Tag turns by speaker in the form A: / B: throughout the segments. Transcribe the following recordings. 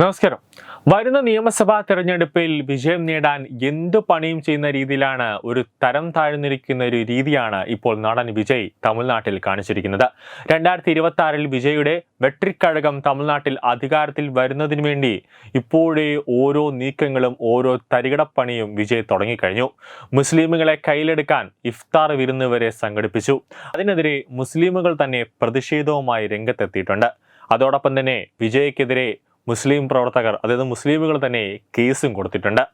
A: നമസ്കാരം. വരുന്ന നിയമസഭാ തെരഞ്ഞെടുപ്പിൽ വിജയം നേടാൻ എന്തു പണിയും ചെയ്യുന്ന രീതിയിലാണ് ഒരു തരം താഴ്ന്നിരിക്കുന്ന ഒരു രീതിയാണ് ഇപ്പോൾ നടൻ വിജയ് തമിഴ്നാട്ടിൽ കാണിച്ചിരിക്കുന്നത്. രണ്ടായിരത്തി ഇരുപത്തി ആറിൽ വിജയുടെ വെട്രിക്കഴകം തമിഴ്നാട്ടിൽ അധികാരത്തിൽ വരുന്നതിന് വേണ്ടി ഇപ്പോഴേ ഓരോ നീക്കങ്ങളും ഓരോ തരികിടപ്പണിയും വിജയ് തുടങ്ങിക്കഴിഞ്ഞു. മുസ്ലിമുകളെ കയ്യിലെടുക്കാൻ ഇഫ്താർ വിരുന്ന് വരെ സംഘടിപ്പിച്ചു. അതിനെതിരെ മുസ്ലിമുകൾ തന്നെ പ്രതിഷേധവുമായി രംഗത്തെത്തിയിട്ടുണ്ട്. അതോടൊപ്പം തന്നെ വിജയ്ക്കെതിരെ മുസ്ലിം പ്രവർത്തകർ അതായത് മുസ്ലിമുകൾ തന്നെ കേസും കൊടുത്തിട്ടുണ്ട്.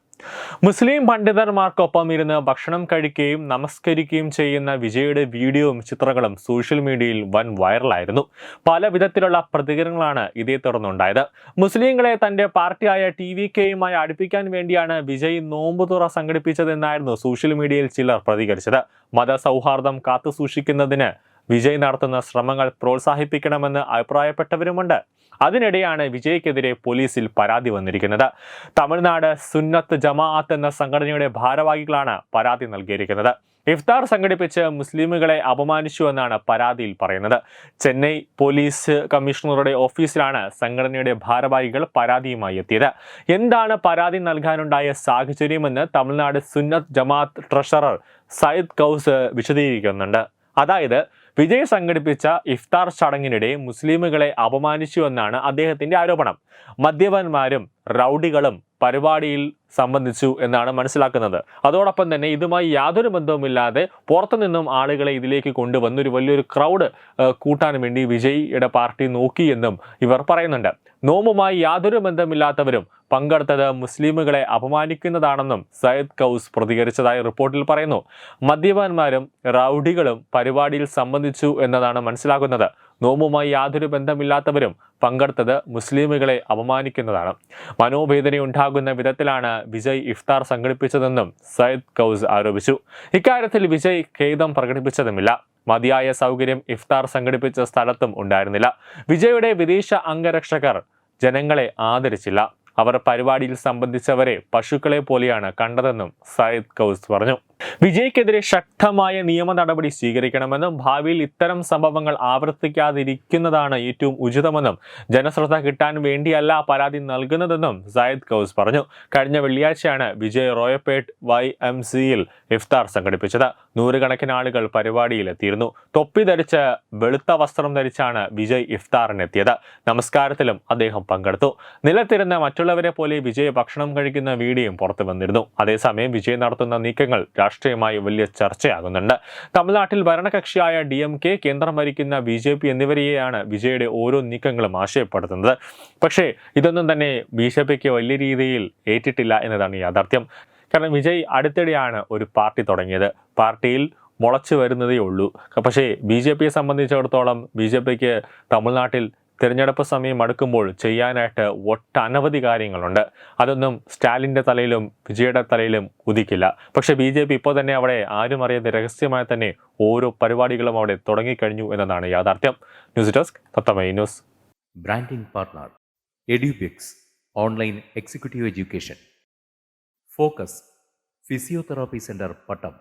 A: മുസ്ലിം പണ്ഡിതന്മാർക്കൊപ്പം ഇരുന്ന് ഭക്ഷണം കഴിക്കുകയും നമസ്കരിക്കുകയും ചെയ്യുന്ന വിജയുടെ വീഡിയോയും ചിത്രങ്ങളും സോഷ്യൽ മീഡിയയിൽ വൻ വൈറലായിരുന്നു. പല വിധത്തിലുള്ള പ്രതികരണങ്ങളാണ് ഇതേ തുടർന്നുണ്ടായത്. മുസ്ലിങ്ങളെ തന്റെ പാർട്ടിയായ ടി വി കെയുമായി അടുപ്പിക്കാൻ വേണ്ടിയാണ് വിജയ് നോമ്പുതുറ സംഘടിപ്പിച്ചതെന്നായിരുന്നു സോഷ്യൽ മീഡിയയിൽ ചിലർ പ്രതികരിച്ചത്. മതസൗഹാർദ്ദം കാത്തു സൂക്ഷിക്കുന്നതിന് വിജയ് നടത്തുന്ന ശ്രമങ്ങൾ പ്രോത്സാഹിപ്പിക്കണമെന്ന് അഭിപ്രായപ്പെട്ടവരുമുണ്ട്. അതിനിടെയാണ് വിജയ്ക്കെതിരെ പോലീസിൽ പരാതി വന്നിരിക്കുന്നത്. തമിഴ്നാട് സുന്നത്ത് ജമാഅത്ത് എന്ന സംഘടനയുടെ ഭാരവാഹികളാണ് പരാതി നൽകിയിരിക്കുന്നത്. ഇഫ്താർ സംഘടിപ്പിച്ച് മുസ്ലിമുകളെ അപമാനിച്ചു എന്നാണ് പരാതിയിൽ പറയുന്നത്. ചെന്നൈ പോലീസ് കമ്മീഷണറുടെ ഓഫീസിലാണ് സംഘടനയുടെ ഭാരവാഹികൾ പരാതിയുമായി എത്തിയത്. എന്താണ് പരാതി നൽകാനുണ്ടായ സാഹചര്യമെന്ന് തമിഴ്നാട് സുന്നത്ത് ജമാഅത്ത് ട്രഷറർ സയ്യിദ് കൗസ് വിശദീകരിക്കുന്നുണ്ട്. അതായത് വിജയ് സംഘടിപ്പിച്ച ഇഫ്താർ ചടങ്ങിനിടെ മുസ്ലിമുകളെ അപമാനിച്ചു എന്നാണ് അദ്ദേഹത്തിന്റെ ആരോപണം. മദ്യപന്മാരും റൗഡികളും പരിപാടിയിൽ സംബന്ധിച്ചു എന്നാണ് മനസ്സിലാക്കുന്നത്. അതോടൊപ്പം തന്നെ ഇതുമായി യാതൊരു ബന്ധവുമില്ലാതെ പുറത്തുനിന്നും ആളുകളെ ഇതിലേക്ക് കൊണ്ടുവന്ന് ഒരു വലിയൊരു ക്രൗഡ് കൂട്ടാൻ വേണ്ടി വിജയിയുടെ പാർട്ടി നോക്കിയെന്നും ഇവർ പറയുന്നുണ്ട്. നോമുമായി യാതൊരു ബന്ധമില്ലാത്തവരും പങ്കെടുത്തത് മുസ്ലിമുകളെ അപമാനിക്കുന്നതാണെന്നും സയ്യിദ് കൗസ് പ്രതികരിച്ചതായി റിപ്പോർട്ടിൽ പറയുന്നു. മദ്യപാന്മാരും റൌഡികളും പരിപാടിയിൽ സംബന്ധിച്ചു എന്നതാണ് മനസ്സിലാക്കുന്നത് നോമുമായി യാതൊരു ബന്ധമില്ലാത്തവരും പങ്കെടുത്തത് മുസ്ലിമുകളെ അപമാനിക്കുന്നതാണ്. മനോവേദന ഉണ്ടാകുന്ന വിധത്തിലാണ് വിജയ് ഇഫ്താർ സംഘടിപ്പിച്ചതെന്നും സയ്യിദ് കൗസ് ആരോപിച്ചു. ഇക്കാര്യത്തിൽ വിജയ് ഖേദം പ്രകടിപ്പിച്ചതുമില്ല. മതിയായ സൗകര്യം ഇഫ്താർ സംഘടിപ്പിച്ച സ്ഥലത്തും ഉണ്ടായിരുന്നില്ല. വിജയുടെ വിദേശ അംഗരക്ഷകർ ജനങ്ങളെ ആദരിച്ചില്ല. അവർ പരിപാടിയിൽ സംബന്ധിച്ചവരെ പശുക്കളെ പോലെയാണ് കണ്ടതെന്നും സയ്യിദ് കൗസ് പറഞ്ഞു. വിജയ്ക്കെതിരെ ശക്തമായ നിയമ നടപടി സ്വീകരിക്കണമെന്നും ഭാവിയിൽ ഇത്തരം സംഭവങ്ങൾ ആവർത്തിക്കാതിരിക്കുന്നതാണ് ഏറ്റവും ഉചിതമെന്നും ജനശ്രദ്ധ കിട്ടാൻ വേണ്ടിയല്ല പരാതി നൽകുന്നതെന്നും സായിദ് കൗസ് പറഞ്ഞു. കഴിഞ്ഞ വെള്ളിയാഴ്ചയാണ് വിജയ് റോയപ്പേട്ട് വൈ എം സിയിൽ ഇഫ്താർ സംഘടിപ്പിച്ചത്. നൂറുകണക്കിന് ആളുകൾ പരിപാടിയിലെത്തിയിരുന്നു. തൊപ്പി ധരിച്ച് വെളുത്ത വസ്ത്രം ധരിച്ചാണ് വിജയ് ഇഫ്താറിനെത്തിയത്. നമസ്കാരത്തിലും അദ്ദേഹം പങ്കെടുത്തു. നിലത്തിരുന്ന മറ്റുള്ളവരെ പോലെ വിജയ് ഭക്ഷണം കഴിക്കുന്ന വീഡിയോയും പുറത്തു വന്നിരുന്നു. അതേസമയം വിജയ് നടത്തുന്ന നീക്കങ്ങൾ രാഷ്ട്രീയമായി വലിയ ചർച്ചയാകുന്നുണ്ട്. തമിഴ്നാട്ടിൽ ഭരണകക്ഷിയായ ഡി എം കെ കേന്ദ്രം ഭരിക്കുന്ന ബി ജെ പി എന്നിവരെയാണ് വിജയുടെ ഓരോ നീക്കങ്ങളും ആശയപ്പെടുത്തുന്നത്. പക്ഷേ ഇതൊന്നും തന്നെ ബി ജെ പിക്ക് വലിയ രീതിയിൽ ഏറ്റിട്ടില്ല എന്നതാണ് യാഥാർത്ഥ്യം. കാരണം വിജയ് അടുത്തിടെയാണ് ഒരു പാർട്ടി തുടങ്ങിയത്. പാർട്ടിയിൽ മുളച്ചു വരുന്നതേ ഉള്ളൂ. പക്ഷേ ബി ജെ പിയെ സംബന്ധിച്ചിടത്തോളം ബി ജെ പിക്ക് തമിഴ്നാട്ടിൽ തിരഞ്ഞെടുപ്പ് സമയം അടുക്കുമ്പോൾ ചെയ്യാനായിട്ട് ഒട്ടനവധി കാര്യങ്ങളുണ്ട്. അതൊന്നും സ്റ്റാലിന്റെ തലയിലും വിജയുടെ തലയിലും ഉദിക്കില്ല പക്ഷേ ബി ജെ പി ഇപ്പോൾ തന്നെ അവിടെ ആരും അറിയാതെ രഹസ്യമായി തന്നെ ഓരോ പരിപാടികളും അവിടെ തുടങ്ങിക്കഴിഞ്ഞു എന്നതാണ് യാഥാർത്ഥ്യം. News desk Thathamai news.
B: Branding partner Edubix online executive education. Focus physiotherapy centre Pattom.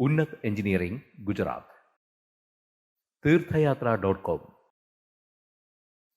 B: Unnath engineering Gujarat. Theerthayathra dot com.